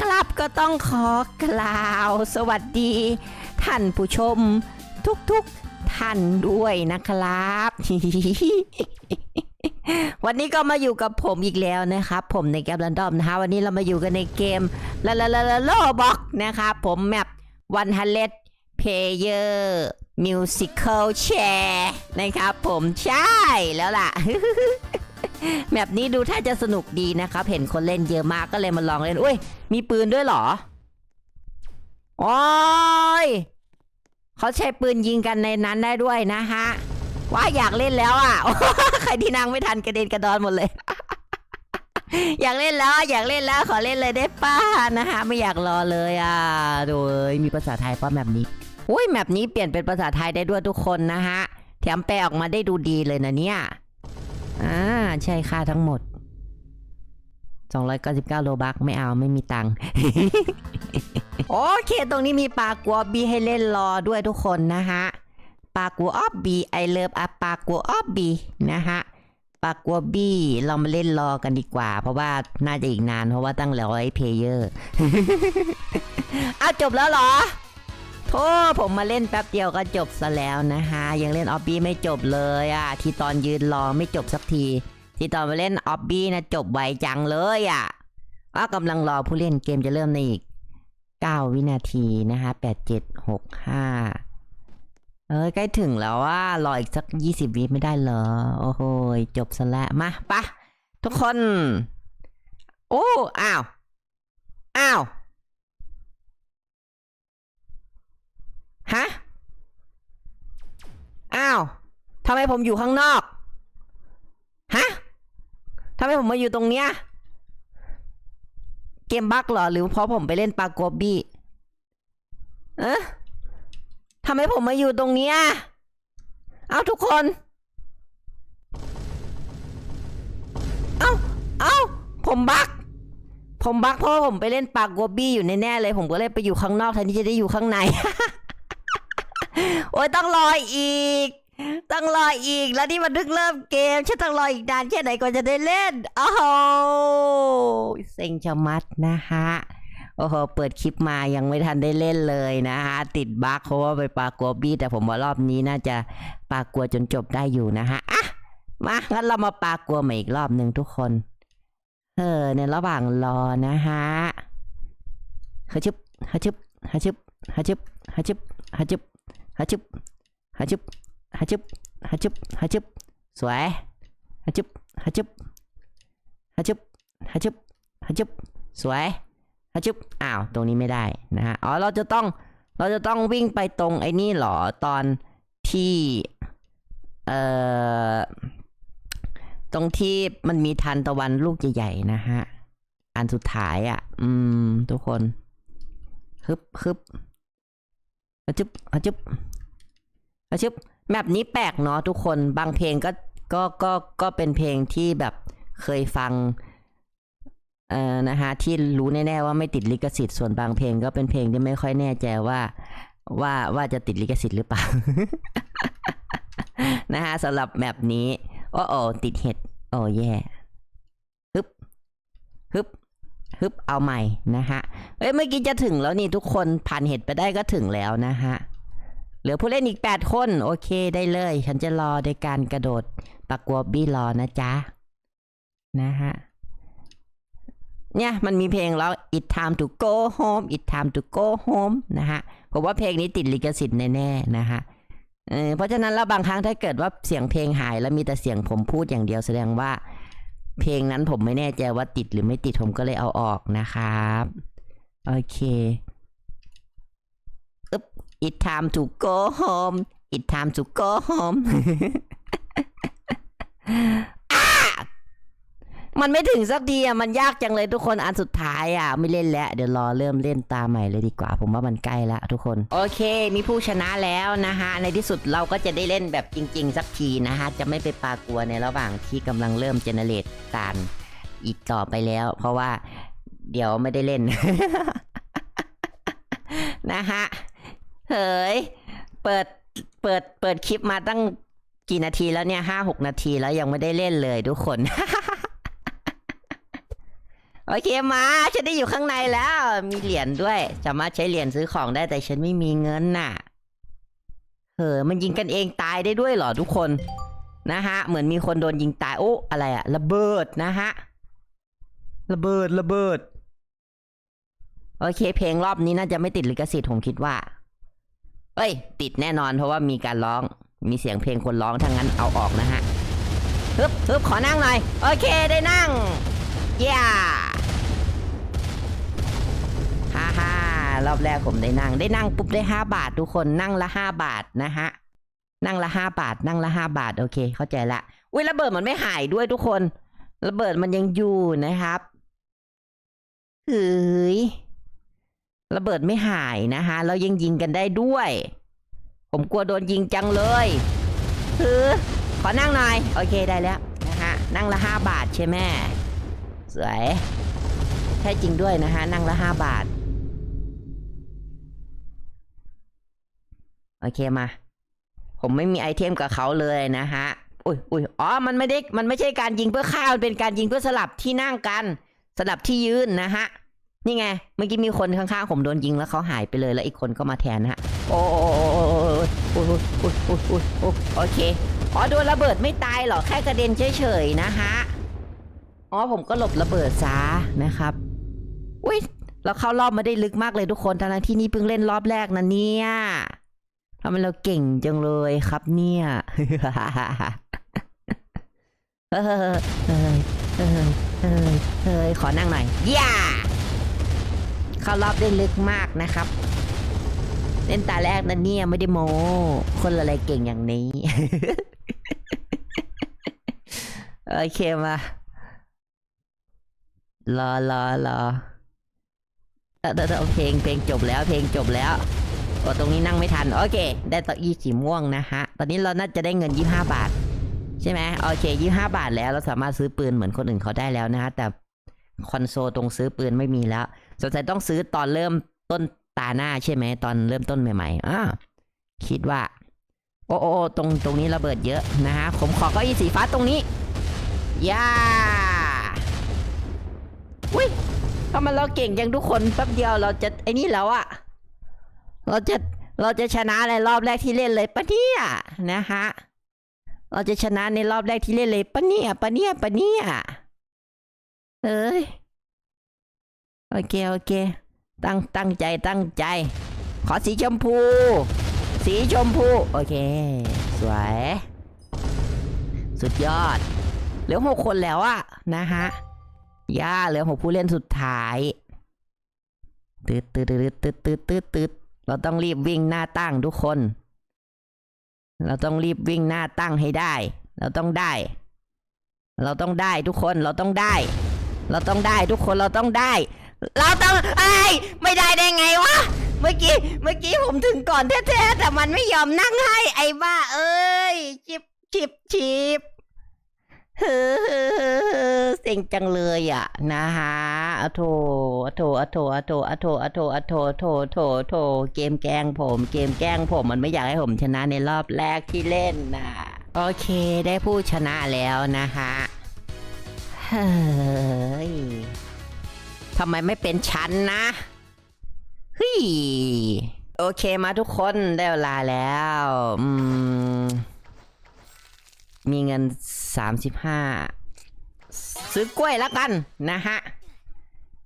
ครับก็ต้องขอกล่าว สวัสดี ท่านผู้ชม ทุกๆท่านด้วยนะครับ วันนี้ก็มาอยู่กับผมอีกแล้วนะครับ ผมในแกมรันดอมนะฮะวันนี้เรามาอยู่กันในเกมลาลาลาลาโลบ็อกนะครับผมแมปวันฮันเลดเพเยอร์มิวสิคลแชร์นะครับผมใช่แล้วล่ะ แมปนี้ดูถ้าจะสนุกดีนะครับ เห็นคนเล่นเยอะมากก็เลยมาลองเล่น อุ้ย มีปืนด้วยเหรอ โอ้ย เขาใช้ปืนยิงกันในนั้นได้ด้วยนะฮะ ว่าอยากเล่นแล้วอะ ใครที่นั่งไม่ทันกระเด็นกระดอนหมดเลย อยากเล่นแล้วอยากเล่นแล้วขอเล่นเลยได้ป้านะฮะ ไม่อยากรอเลยอะโดยมีภาษาไทยป้าแมปนี้อุ้ยแมปนี้เปลี่ยนเป็นภาษาไทยได้ด้วยทุกคนนะฮะ แถมแปลออกมาได้ดูดีเลยนะเนี่ย อ่าใช่ค่าทั้งหมด 299โลบักไม่เอาไม่มีตังค์ โอเค ตรงนี้มีปลากัวบีให้เล่นรอด้วยทุกคนนะฮะปลากัวออบบีไอเลิฟอะปลากัวออบบีนะฮะปลากัวบีเรามาเล่นรอกันดีกว่า เพราะว่าน่าจะอีกนานเพราะว่าตั้งร้อยเพลเยอร์อ้าวจบแล้วเหรอ โธ่ผมมาเล่นแป๊บเดียวก็จบซะแล้วนะฮะ ยังเล่นออบบี้ไม่จบเลยอะที่ตอนยืนรอไม่จบสักที ที่ตอนมาเล่นออบบี้นะจบไวจังเลยอะว่ากำลังรอผู้เล่นเกมจะเริ่มในอีก 9 วินาทีนะฮะ8 7 6 5 เอ้ยใกล้ถึงแล้วว่ารออีกสัก 20 วิไม่ได้เหรอ โอ้โหจบซะแล้วมาปะทุกคน โอ้อ้าว อ้าว ฮะ อ้าวทำไมผมอยู่ข้างนอก ฮะทำไมผมมาอยู่ตรงเนี้ย เกมบั๊กเหรอ หรือเพราะผมไปเล่นปาโกบี้เอ๊ะทำไมผมมาอยู่ตรงเนี้ย เอาทุกคน เอาเอาผมบัก ผมบักเพราะผมไปเล่นปากโกบี้อยู่แน่ๆเลย ผมก็เลยไปอยู่ข้างนอกแทนที่จะได้อยู่ข้างใน โอ้ยต้องรออีก ต้องรออีก แล้วนี่มันเพิ่งเริ่มเกมฉันต้องรออีกนานแค่ไหนก่อนจะได้เล่น โอ้โหเซ็งชะมัดนะฮะโอ้โห เปิดคลิปมายังไม่ทันได้เล่นเลยนะฮะติดบั๊กเพราะว่าไปปากัวบี้ แต่ผมว่ารอบนี้น่าจะปากัวจนจบได้อยู่นะฮะอะ มางั้นเรามาปากัวใหม่อีกรอบหนึ่งทุกคน เออ ในระหว่างรอนะฮะฮัชึบฮัชึบฮัชึบฮัชึบฮัชึบฮัชึบ ฮัชึบฮัชึบฮัชึบฮัชึบฮัชึบสวยฮัชึบฮัชึบฮัชึบฮัชึบฮัชึบสวยฮัชึบอ้าวตรงนี้ไม่ได้นะฮะอ๋อเราจะต้องเราจะต้องวิ่งไปตรงไอ้นี่หรอตอนที่เอ่อตรงที่มันมีทันตะวันลูกใหญ่ๆนะฮะอันสุดท้ายอะ่ะ อืม ทุกคนฮึบฮึบ อะจึบอะจึบอะจึบแมปนี้แปลกเนาะทุกคนบางเพลงก็ก็ก็ก็เป็นเพลงที่แบบเคยฟังเอ่อนะฮะที่รู้แน่ๆว่าไม่ติดลิขสิทธิ์ส่วนบางเพลงก็เป็นเพลงที่ไม่ค่อยแน่ใจว่า ว่าว่าจะติดลิขสิทธิ์หรือเปล่า นะฮะสำหรับแมปนี้ โอ้โอติดเห็ด โอ้แย่ฮึบฮึบ ฮึบเอาใหม่นะฮะเอ้ยเมื่อกี้จะถึงแล้วนี่ทุกคนผ่านเห็ดไปได้ก็ถึงแล้วนะฮะเหลือผู้เล่นอีก 8 คน โอเคได้เลย ฉันจะรอในการกระโดดปักกัวบี้รอนะจ๊ะ นะฮะ เนี่ยมันมีเพลงแล้ว it time to go home it time to go home นะฮะผมว่าเพลงนี้ติดลิขสิทธิ์แน่ๆนะฮะเออเพราะฉะนั้นแล้วบางครั้งถ้าเกิดว่าเสียงเพลงหายแล้วมีแต่เสียงผมพูดอย่างเดียวแสดงว่า เพลงนั้นผมไม่แน่ใจว่าติดหรือไม่ติดผมก็เลยเอาออกนะครับ โอเคอึ๊บ it time to go home it time to go home มันไม่ถึงสักทีอะมันยากจังเลยทุกคนอันสุดท้ายอะไม่เล่นแล้วเดี๋ยวรอเริ่มเล่นตาใหม่เลยดีกว่า ผมว่ามันใกล้แล้วทุกคน โอเค มีผู้ชนะแล้วนะฮะในที่สุดเราก็จะได้เล่นแบบจริง ๆ สักทีนะฮะจะไม่ไปปากลัวในระหว่างที่กำลังเริ่มเจเนเรตการอีกต่อไปแล้ว เพราะว่าเดี๋ยวไม่ได้เล่น นะฮะเฮ้ยเปิดเปิดเปิดคลิปมาตั้งกี่นาทีแล้วเนี่ยห้าหกนาทีแล้วยังไม่ได้เล่นเลยทุกคน โอเคมาฉันได้อยู่ข้างในแล้ว มีเหรียญด้วยสามารถใช้เหรียญซื้อของได้แต่ฉันไม่มีเงินน่ะเออมันยิงกันเองตายได้ด้วยเหรอทุกคนนะฮะ เหมือนมีคนโดนยิงตายโอ้อะไรอะระเบิดนะฮะระเบิดระเบิด โอเค เพลงรอบนี้น่าจะไม่ติดลิขสิทธิ์ผมคิดว่า เอ้ย ติดแน่นอนเพราะว่ามีการร้อง มีเสียงเพลงคนร้องทั้งนั้นเอาออกนะฮะฮึบฮึบขอนั่งหน่อย โอเคได้นั่ง เย้ฮ่ รอบแรกผมได้นั่ง ได้นั่งปุ๊บได้ห้าบาททุกคนนั่งละห้าบาทนะฮะนั่งละห้าบาท นั่งละห้าบาทโอเค เข้าใจละอุ้ยระเบิดมันไม่หายด้วยทุกคน ระเบิดมันยังอยู่นะครับเฮ้ยระเบิดไม่หายนะคะแล้วยังยิงกันได้ด้วย ผมกลัวโดนยิงจังเลยคือขอนั่งหน่อย โอเคได้แล้วนะฮะนั่งละห้าบาทใช่ไหมสวยใช่จริงด้วยนะฮะนั่งละห้าบาท โอเคมา ผมไม่มีไอเทมกับเขาเลยนะฮะอุ้ยอุ้ยอ๋อ มันไม่ได้มันไม่ใช่การยิงเพื่อฆ่ามันเป็นการยิงเพื่อสลับที่นั่งกัน สลับที่ยืนนะฮะ นี่ไง เมื่อกี้มีคนข้างๆผมโดนยิงแล้วเขาหายไปเลยแล้วอีกคนก็มาแทนนะฮะ โอ้โอ้โอ้โอ้โอ้โอ้โอ้โอ้โอ้โอเค อ๋อโดนระเบิดไม่ตายหรอแค่กระเด็นเฉยๆนะฮะ อ๋อผมก็หลบระเบิดซะนะครับ อุ้ยเราเข้ารอบมาได้ลึกมากเลยทุกคนทั้งที่นี่เพิ่งเล่นรอบแรกนะเนี่ย ทำไมเราเก่งจังเลยครับเนี่ยเฮ้ยเฮ้ยเฮ้ยเฮ้ยเฮ้ยเฮ้ยขอนั่งหน่อยย่าเข้ารอบได้ลึกมากนะครับ เล่นตาแรกนะเนี่ยไม่ได้โม คนอะไรเก่งอย่างนี้ โอเคมารอรอรอเออเออเออเพลงเพลงจบแล้วเพลงจบแล้ว โอตรงนี้นั่งไม่ทัน โอเค ได้เต่ออีสีม่วงนะฮะ ตอนนี้เราน่าจะได้เงินยี่ห้าบาท ใช่ไหมโอเคยี่ห้าบาทแล้วเราสามารถซื้อปืนเหมือนคนอื่นเขาได้แล้วนะฮะ แต่คอนโซลตรงซื้อปืนไม่มีแล้วสงสัยต้องซื้อตอนเริ่มต้นตาหน้าใช่ไหมตอนเริ่มต้นใหม่ๆอ่าคิดว่า โอ้โอตรงตรงนี้ระเบิดเยอะนะฮะ ผมขอเก้าอี้สีฟ้าตรงนี้ย่าอุ้ยทำไมเราเก่งจังทุกคนแป๊บเดียวเราจะไอ้นี่แล้วอะ เราจะเราจะชนะในรอบแรกที่เล่นเลยปะเนี่ยนะฮะเราจะชนะในรอบแรกที่เล่นเลยปะเนี่ยปะเนี่ยปะเนี่ยเอ้ยโอเคโอเค ตั้งตั้งใจตั้งใจ ขอสีชมพู สีชมพู โอเค สวย สุดยอด เหลือหกคนแล้วอะนะฮะย่าเหลือหกผู้เล่นสุดท้ายตืดตืดตืดตืดตืดตืด เราต้องรีบวิ่งหน้าตั้งทุกคน เราต้องรีบวิ่งหน้าตั้งให้ได้ เราต้องได้ เราต้องได้ทุกคน เราต้องได้ เราต้องได้ทุกคน เราต้องได้ เราต้องไอ้ไม่ได้ได้ไงวะ เมื่อกี้ เมื่อกี้ผมถึงก่อนแท้ๆแต่มันไม่ยอมนั่งให้ ไอ้บ้า เอ้ย ชิบชิบชิบ เฮ้อเซ็งจังเลยอะนะฮะอะโถอะโถอะโถอะโถอะโถอะโถอะโถโถโถโถเกมแกล้งผม เกมแกล้งผมมันไม่อยากให้ผมชนะในรอบแรกที่เล่นนะโอเคได้ผู้ชนะแล้วนะฮะเฮ้ยทำไมไม่เป็นฉันนะเฮ้ยโอเคมาทุกคนได้เวลาแล้ว มีเงิน 35 ซื้อกล้วยแล้วกันนะฮะ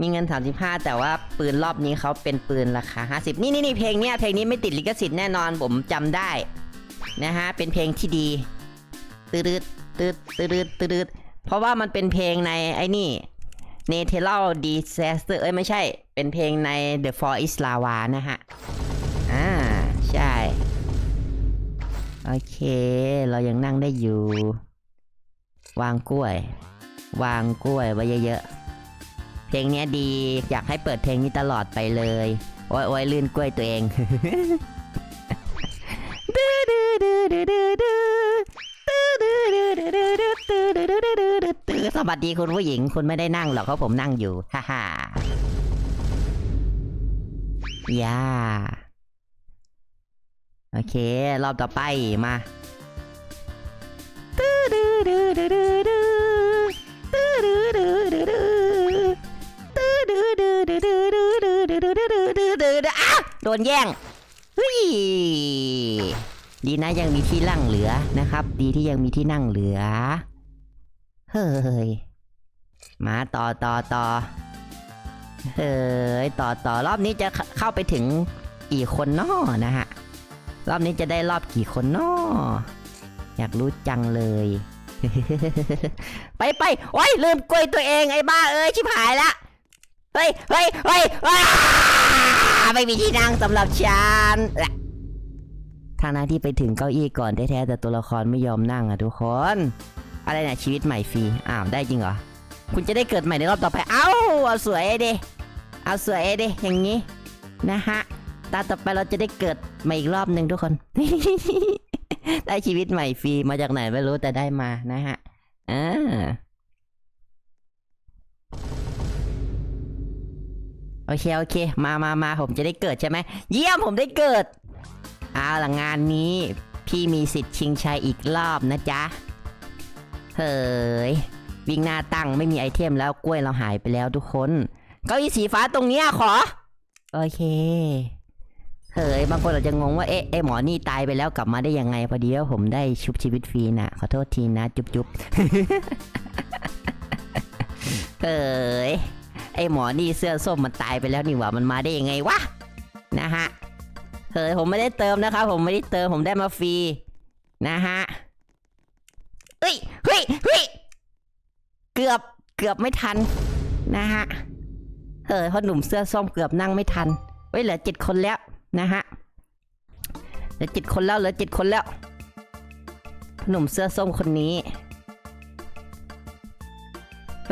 มีเงิน 35 แต่ว่าปืนรอบนี้เขาเป็นปืนราคา 50 นี่นี่นี่เพลงเนี้ยเพลงนี้ไม่ติดลิขสิทธิ์แน่นอนผมจำได้นะฮะ เป็นเพลงที่ดีตืดตืดตืดตืดตืดเพราะว่ามันเป็นเพลงในไอ้นี่ n a t u r a l Disaster เอ้ยไม่ใช่ เป็นเพลงใน The For Is Lava นะฮะ อ่า ใช่ โอเค เรายังนั่งได้อยู่ วางกล้วย วางกล้วยไว้เยอะๆ เพลงนี้ดีอยากให้เปิดเพลงนี้ตลอดไปเลย โอ้ยโอ้ยลื่นกล้วยตัวเองสวัสดีคุณผู้หญิงคุณไม่ได้นั่งหรอกเพราะผมนั่งอยู่ ฮ่าฮ่าย่าโอเค รอบต่อไปมา โดนแย่งเฮ้ยดีนะยังมีที่นั่งเหลือนะครับ ดีที่ยังมีที่นั่งเหลือ เฮ้ย มาต่อต่อต่อเฮ้ยต่อต่อรอบนี้จะเข้าไปถึงกี่คนนอนะฮะ รอบนี้จะได้รอบกี่คนนอ อยากรู้จังเลย ไปไปโอ้ยลืมกล้วยตัวเองไอ้บ้าเอ้ยชิบหายละ เฮ้ยเฮ้ยเฮ้ยอ้าไม่มีที่นั่งสำหรับฉันแหละทางหน้าที่ไปถึงเก้าอี้ก่อนแท้ๆแต่ตัวละครไม่ยอมนั่งอะทุกคน อะไรเนี่ยชีวิตใหม่ฟรี อ้าวได้จริงเหรอ คุณจะได้เกิดใหม่ในรอบต่อไป เอ้าเอาสวยดิ เอาสวยดิอย่างนี้นะฮะ ตาต่อไปเราจะได้เกิดใหม่อีกรอบหนึ่งทุกคน ได้ชีวิตใหม่ฟรีมาจากไหนไม่รู้แต่ได้มานะฮะอ่าโอเคโอเค มามามาผมจะได้เกิดใช่ไหมเยี่ยมผมได้เกิดเอาละงานนี้ พี่มีสิทธิ์ชิงชัยอีกรอบนะจ๊ะเฮ้ยวิ่งหน้าตั้งไม่มีไอเทมแล้วกล้วยเราหายไปแล้วทุกคน เก้าอี้สีฟ้าตรงเนี้ยขอ โอเค เฮ้ยบางคนอาจจะงงว่าเอ๊ะไอหมอนี่ตายไปแล้วกลับมาได้ยังไงพอดีว่าผมได้ชุบชีวิตฟรีนะขอโทษทีนะ จุ๊บจุ๊บเฮ้ยไอหมอนี่เสื้อส้มมันตายไปแล้วนี่หว่ามันมาได้ยังไงวะนะฮะเฮ้ยผมไม่ได้เติมนะครับผมไม่ได้เติมผมได้มาฟรีนะฮะเฮ้ยเฮ้ยเฮ้ยเกือบเกือบไม่ทันนะฮะเฮ้ยพ่อหนุ่มเสื้อส้มเกือบนั่งไม่ทันเฮ้ยเหลือเจ็ดคนแล้ว นะฮะเหลือเจ็ดคนแล้วเหลือเจ็ดคนแล้ว หนุ่มเสื้อส้มคนนี้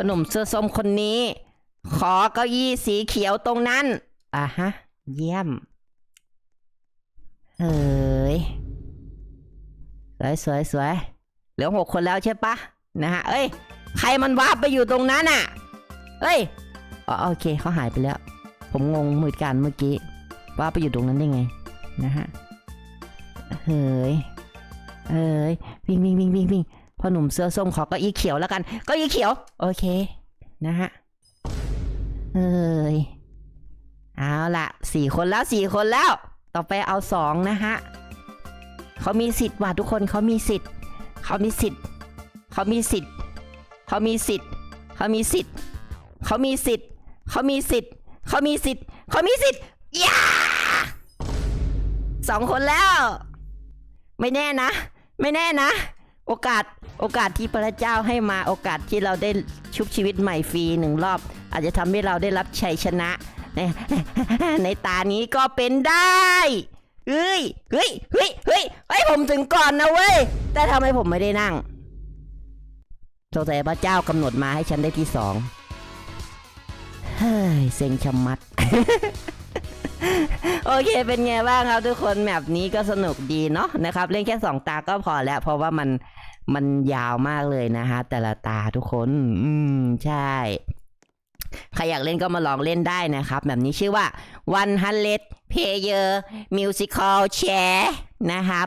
หนุ่มเสื้อส้มคนนี้ ขอเก้าอี้สีเขียวตรงนั้น อะฮะ เยี่ยมเฮ้ยสวยสวยสวยเหลือหกคนแล้วใช่ปะนะฮะ เอ้ย ใครมันวาร์ปไปอยู่ตรงนั้นอะ เอ้ย อ๋อโอเคเขาหายไปแล้ว ผมงงเหมือนกันเมื่อกี้ ว่าไปอยู่ตรงนั้นได้ไงนะฮะเฮ้ยเฮ้ยวิ่งวิ่งวิ่งวิ่งวิ่งพ่อหนุ่มเสื้อส้มขอก็อีเขียวแล้วกัน ก็อีเขียว โอเค นะฮะเฮ้ยเอาละสี่คนแล้วสี่คนแล้ว ต่อไปเอาสองนะฮะเขามีสิทธิ์ว่ะทุกคนเขามีสิทธิ์เขามีสิทธิ์เขามีสิทธิ์เขามีสิทธิ์เขามีสิทธิ์เขามีสิทธิ์เขามีสิทธิ์เขามีสิทธิ์เขามีสิทธิ์ย่า สองคนแล้ว ไม่แน่นะ ไม่แน่นะ โอกาสโอกาสที่พระเจ้าให้มาโอกาสที่เราได้ชุบชีวิตใหม่ฟรีหนึ่งรอบ อาจจะทำให้เราได้รับชัยชนะ ในในตานี้ก็เป็นได้เฮ้ยเฮ้ยเฮ้ยเฮ้ยเฮ้ยผมถึงก่อนนะเว้ย แต่ทำไมผมไม่ได้นั่งสงสัยพระเจ้ากำหนดมาให้ฉันได้ที่สองเฮ้ยเซ็งชะมัด โอเคเป็นไงบ้างครับทุกคนแมปนี้ก็สนุกดีเนาะนะครับ เล่นแค่สองตาก็พอแล้ว เพราะว่ามันมันยาวมากเลยนะฮะแต่ละตาทุกคน อืมใช่ใครอยากเล่นก็มาลองเล่นได้นะครับ แบบนี้ชื่อว่า One Hundred Player Musical Chair นะครับ